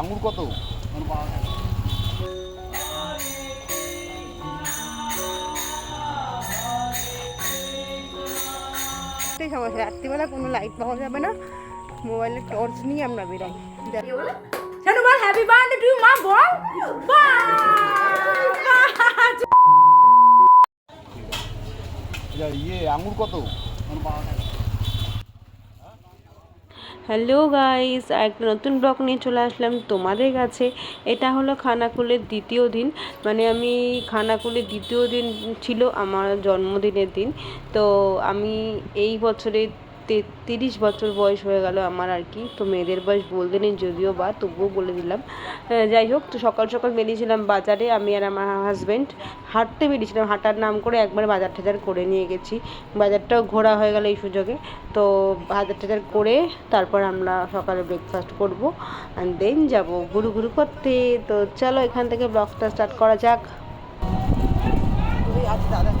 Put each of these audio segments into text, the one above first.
আঙুর কত? সমস্যা রাত্রিবেলা কোনো লাইট পাওয়া যাবে না। মোবাইলের টর্চ নিয়ে আমরা বেরোই। শানু বল হ্যাপি বার্থডে টু মা বল। ইয়ে আঙুর কত? হ্যালো গাইস, একটা নতুন ব্লগ নিয়ে চলে আসলাম তোমাদের কাছে। এটা হলো খানাকুলের দ্বিতীয় দিন। মানে আমি, খানাকুলের দ্বিতীয় দিন ছিল আমার জন্মদিনের দিন। তো আমি এই বছরে তেত্রিশ বছর বয়স হয়ে গেল আমার আর কি। তো মেয়েদের বয়স বলতে নেই, যদিও বা তবুও বলে দিলাম। যাই হোক, তো সকাল সকাল বেরিয়েছিলাম বাজারে, আমি আর আমার হাজব্যান্ড হাঁটতে বেরিয়েছিলাম। হাঁটার নাম করে একবার বাজার টাজার করে নিয়ে গেছি। বাজারটাও ঘোরা হয়ে গেল এই সুযোগে। তো বাজার টাজার করে তারপর আমরা সকালে ব্রেকফাস্ট করব অ্যান্ড দেন যাব ঘুরু ঘুরু করতে। তো চলো এখান থেকে ব্লগটা স্টার্ট করা যাক। কোথায়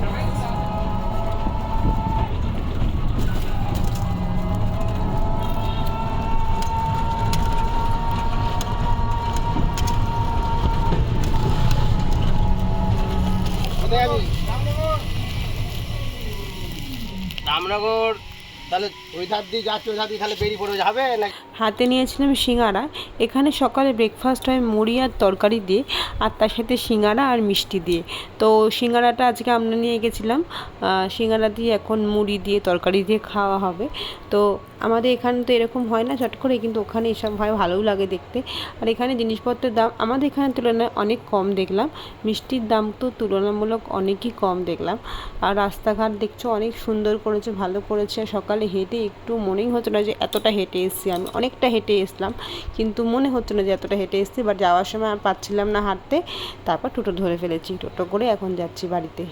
তাহলে ওই ধার দিয়ে দিয়ে তাহলে বেরিয়ে পড়ে যাবে না হাতে নিয়েছিলাম সিঙ্গারা। এখানে সকালে ব্রেকফাস্ট হয় মুড়ি আর তরকারি দিয়ে, আর তার সাথে সিঙ্গারা আর মিষ্টি দিয়ে। তো সিঙ্গারাটা আজকে আমরা নিয়ে গেছিলাম। সিঙ্গারা দিয়ে এখন মুড়ি দিয়ে, তরকারি দিয়ে খাওয়া হবে। তো আমাদের এখানে তো এরকম হয় না, চট করে, কিন্তু ওখানে এসব হয়, ভালোও লাগে দেখতে। আর এখানে জিনিসপত্রের দাম, আমাদের এখানের তুলনায় অনেক কম দেখলাম। মিষ্টির দাম তো তুলনামূলক অনেকই কম দেখলাম। আর রাস্তাঘাট দেখছ, অনেক সুন্দর করেছে, ভালো করেছে। সকালে হেঁটে একটু মনেই হতো না যে এতটা হেঁটে এসেছি আমি। অনেকটা হেঁটে এসলাম, কিন্তু মনে হতো না যে এতটা হেঁটে এসেছি। বাট যাওয়ার সময় আর পাচ্ছিলাম না হাঁটতে। তারপর টোটো ধরে ফেলেছি, টোটো করে এখন যাচ্ছি বাড়িতে।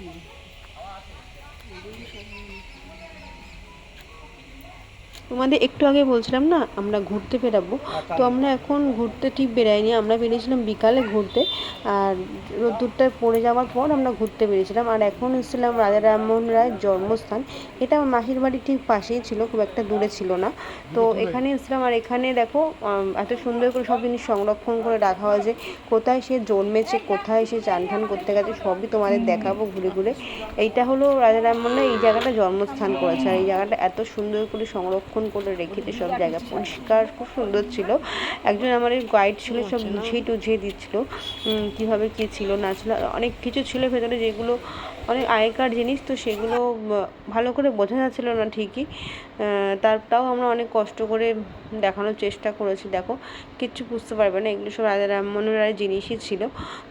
দিয়ে তাহলে বেরিয়ে পড়ে যাবে না তোমাদের একটু আগে বলছিলাম না আমরা ঘুরতে বেরাবো তো আমরা এখন ঘুরতে ঠিক বেরাইনি আমরা বেরিয়েছিলাম বিকালে ঘুরতে। আর রোদ্দুরটা পড়ে যাওয়ার পর আমরা ঘুরতে বেরিয়েছিলাম। আর এখন এসেছিলাম রাজা রামমোহন রায়ের জন্মস্থান। এটা আমার মাসির বাড়ির ঠিক পাশেই ছিল খুব একটা দূরে ছিল না। তো এখানে এসেছিলাম আর এখানে দেখো এত সুন্দর করে সব জিনিস সংরক্ষণ করে রাখা হয়েছে কোথায় সে জন্মেছে কোথায় সে চান ঠান করতে গেছে সবই তোমাদের দেখাবো ঘুরে ঘুরে। এইটা হলো রাজা রামমোহন রায় এই জায়গাটা জন্মস্থান করেছে। আর এই জায়গাটা এত সুন্দর করে সংরক্ষণ করে রেখেছে সব জায়গা পরিষ্কার খুব সুন্দর ছিল। একজন আমার গাইড ছিল সব বুঝিয়ে টুঝিয়ে দিচ্ছিল কীভাবে কী ছিল না ছিল অনেক কিছু ছিল ভেতরে যেগুলো অনেক আগেকার জিনিস তো সেগুলো ভালো করে বোঝা যাচ্ছিল না ঠিকই। তার তাও আমরা অনেক কষ্ট করে দেখানোর চেষ্টা করেছি। দেখো, কিচ্ছু বুঝতে পারবে না, এগুলো সব রাজা রামমোহন রায়ের জিনিসই ছিল।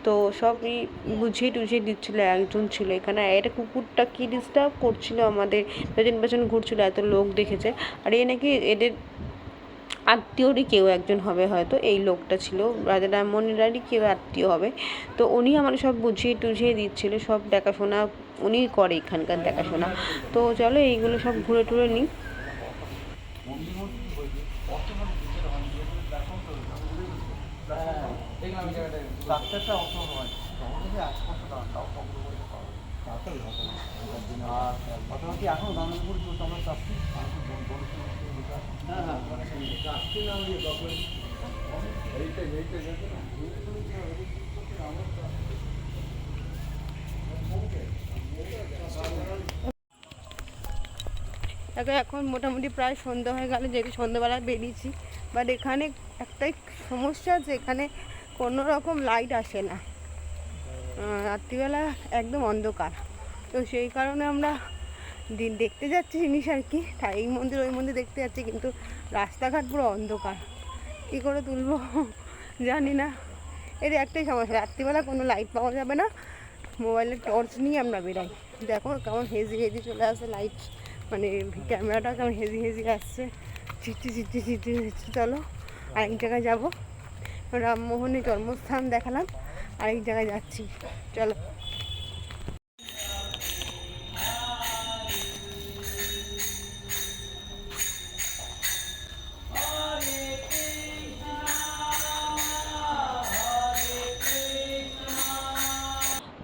তো সবই বুঝিয়ে টুঝিয়ে দিচ্ছিল, একজন ছিল এখানে। এটা কুকুরটা কি ডিস্টার্ব করছিল আমাদের পেছন পেছন ঘুরছিল, এত লোক দেখেছে। আর এ নাকি এদের আত্মীয়রই কেউ একজন হবে হয়তো এই লোকটা ছিল। রাজা রামমোহনেরই কেউ আত্মীয় হবে। তো উনি আমার সব বুঝিয়ে টুঝিয়ে দিচ্ছিল সব দেখাশোনা উনি করে এখানকার দেখাশোনা। তো চলো এইগুলো সব ঘুরে টুরে নিই। দেখো এখন মোটামুটি প্রায় সন্ধ্যা হয়ে গেল যেহেতু সন্ধ্যাবেলা বেরিয়েছি। বাট এখানে একটাই সমস্যা আছে এখানে কোনো রকম লাইট আসে না। রাত্রিবেলা একদম অন্ধকার। তো সেই কারণে আমরা দিন দেখতে যাচ্ছি জিনিস আর কি। এই মন্দির, ওই মন্দির দেখতে যাচ্ছি, কিন্তু রাস্তাঘাট পুরো অন্ধকার। কী করে তুলবো? জানি না। এর একটাই সমস্যা, রাত্রিবেলা কোনো লাইট পাওয়া যাবে না। মোবাইলের টর্চ নিয়ে আমরা বেরোই। দেখো কেমন হেজি হেজি চলে আসে লাইট মানে ক্যামেরাটা কেমন হেজি হেজি আসছে। চিঠি চিঠি চিঠি চলো। আরেক জায়গায় যাব। রামমোহনের জন্মস্থান দেখালাম। আরেক জায়গায় যাচ্ছি। চলো।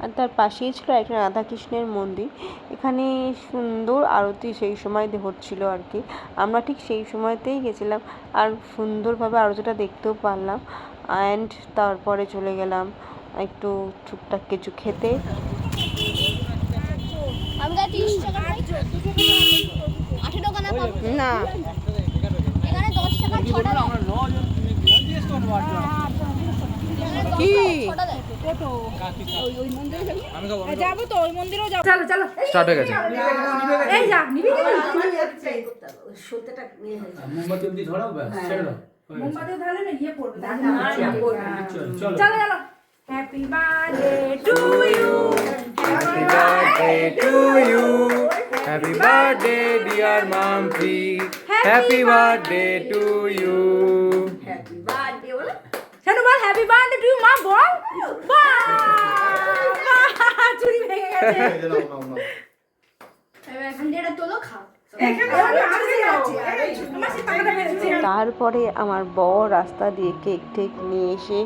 আর তার পাশেই ছিল একটা রাধাকৃষ্ণের মন্দির। এখানে সুন্দর আরতি সেই সময় হচ্ছিল আর কি। আমরা ঠিক সেই সময়তেই গেছিলাম আর সুন্দরভাবে আরতিটা দেখতেও পারলাম। অ্যান্ড তারপরে চলে গেলাম। একটু টুকটাক কিছু খেতে আমি কাছে তিরিশ টাকা আঠেরো টাকা না কি? যাব তো ওই মন্দিরেও যাব চলো চলো স্টার্ট হয়ে গেছে এই যা নিবি মোমবাতি অব্দি ধরাও ছেড়ে দাও মোমবাতি ঢালে না ইয়ে পড়বে চলো চলো Happy birthday to you Happy birthday to you. Happy birthday, dear Mampi. Happy birthday to you. Shanu ball happy birthday to you মা বল বাহ! বাহ! চুরি ভেঙে গেছে তারপরে আমার বর রাস্তা দিয়ে কেক টেক নিয়ে এসে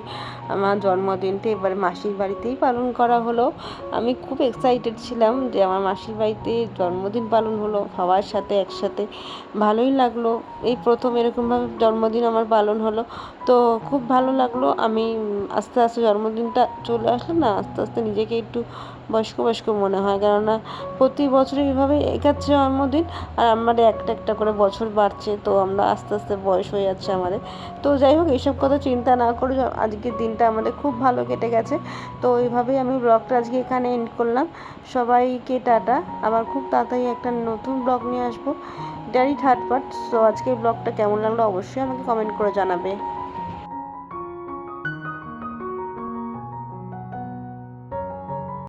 আমার জন্মদিনটা এবার মাসির বাড়িতেই পালন করা হলো। আমি খুব এক্সাইটেড ছিলাম যে আমার মাসির বাড়িতে জন্মদিন পালন হলো, সবার সাথে একসাথে ভালোই লাগল। এই প্রথম এরকমভাবে জন্মদিন আমার পালন হলো। তো খুব ভালো লাগল। আমি আস্তে আস্তে জন্মদিনটা চলে আসলো না, আস্তে আস্তে নিজেকে একটু বয়স্ক বয়স্ক মনে হয়। কেননা প্রতি বছর এইভাবে এগাচ্ছে জন্মদিন আর আমাদের একটা একটা করে বছর বাড়ছে, তো আমরা আস্তে আস্তে বয়স হয়ে যাচ্ছে আমাদের। তো যাই হোক, এইসব কথা চিন্তা না করে আজকের দিনটা আমাদের খুব ভালো কেটে গেছে। তো এইভাবেই আমি ব্লগটা আজকে এখানে এন্ড করলাম। সবাইকে টাটা। আবার খুব তাড়াতাড়ি একটা নতুন ব্লগ নিয়ে আসব। ড্যাডি থার্ড পার্ট তো আজকের ব্লগটা কেমন লাগল অবশ্যই আমাকে কমেন্ট করে জানাবে।